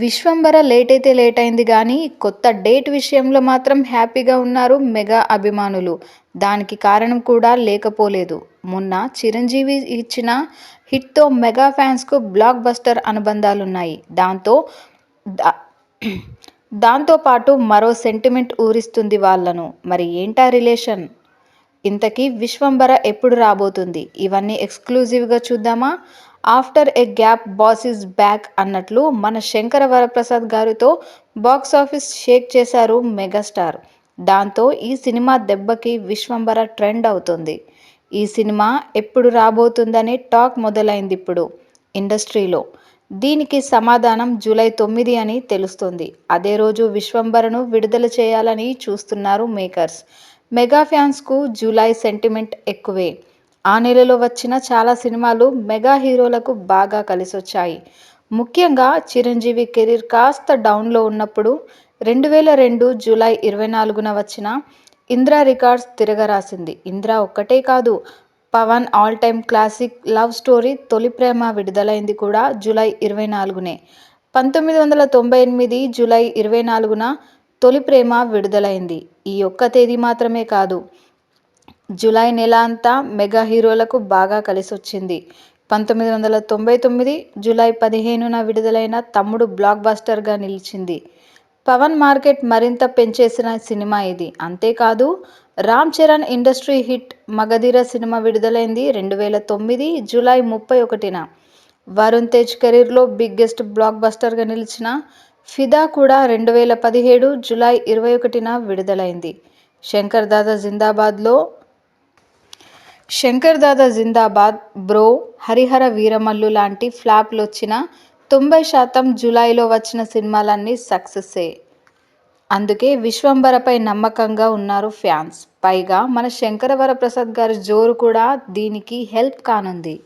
Vishwambhara late అయితే late అయింది కానీ కొత్త డేట్ విషయంలో మాత్రం హ్యాపీగా ఉన్నారు మెగా అభిమానులు. దానికి కారణం కూడా లేకపోలేదు. మొన్న చిరంజీవి ఇచ్చిన హిట్తో మెగా ఫ్యాన్స్కు బ్లాక్ బస్టర్ అనుబంధాలున్నాయి. దాంతో దాంతో దాంతోపాటు మరో సెంటిమెంట్ ఊరిస్తుంది వాళ్ళను. మరి ఏంటా రిలేషన్? ఇంతకీ విశ్వంబర ఎప్పుడు రాబోతుంది? ఇవన్నీ ఎక్స్క్లూజివ్గా చూద్దామా? After a gap boss is back అన్నట్లు మన శంకర వరప్రసాద్ గారితో బాక్స్ ఆఫీస్ షేక్ చేశారు మెగాస్టార్. దాంతో ఈ సినిమా దెబ్బకి విశ్వంబర ట్రెండ్ అవుతుంది. ఈ సినిమా ఎప్పుడు రాబోతుందనే టాక్ మొదలైంది ఇప్పుడు ఇండస్ట్రీలో. దీనికి సమాధానం జూలై తొమ్మిది అని తెలుస్తుంది. అదే రోజు విశ్వంబరను విడుదల చేయాలని చూస్తున్నారు మేకర్స్. మెగా ఫ్యాన్స్కు జూలై సెంటిమెంట్ ఎక్కువే. ఆ నెలలో వచ్చిన చాలా సినిమాలు మెగా హీరోలకు బాగా కలిసొచ్చాయి. ముఖ్యంగా చిరంజీవి కెరీర్ కాస్త డౌన్లో ఉన్నప్పుడు రెండు వేల రెండు జూలై ఇరవై నాలుగున వచ్చిన ఇంద్రా రికార్డ్స్ తిరగరాసింది. ఇంద్రా ఒక్కటే కాదు Pawan all time classic love story Tholi Prema విడుదలైంది కూడా జూలై ఇరవై నాలుగునే. పంతొమ్మిది వందల తొంభై ఎనిమిది జూలై ఇరవై నాలుగున తొలి ప్రేమ విడుదలైంది. ఈ ఒక్క తేదీ మాత్రమే కాదు జూలై నెల అంతా మెగా హీరోలకు బాగా కలిసొచ్చింది. పంతొమ్మిది వందల తొంభై తొమ్మిది జూలై పదిహేనున విడుదలైన తమ్ముడు బ్లాక్ బస్టర్గా నిలిచింది. పవన్ మార్కెట్ మరింత పెంచేసిన సినిమా ఇది. అంతేకాదు Ram Charan industry hit Magadheera cinema విడుదలైంది రెండు వేల తొమ్మిది జూలై ముప్పై ఒకటిన. వరుణ్ తేజ్ కెరీర్లో బిగ్గెస్ట్ బ్లాక్ బస్టర్గా నిలిచిన ఫిదా కూడా రెండు వేల పదిహేడు జూలై ఇరవై ఒకటిన విడుదలైంది. శంకర్ దాదా జిందాబాద్లో శంకర్ దాదా జిందాబాద్ బ్రో హరిహర వీరమల్లు లాంటి ఫ్లాప్లు వచ్చిన తొంభై శాతం జూలైలో వచ్చిన సినిమాలన్నీ సక్సెస్సే. అందుకే విశ్వంబరపై నమ్మకంగా ఉన్నారు ఫ్యాన్స్. పైగా మన శంకర వరప్రసాద్ గారి జోరు కూడా దీనికి హెల్ప్ కానుంది.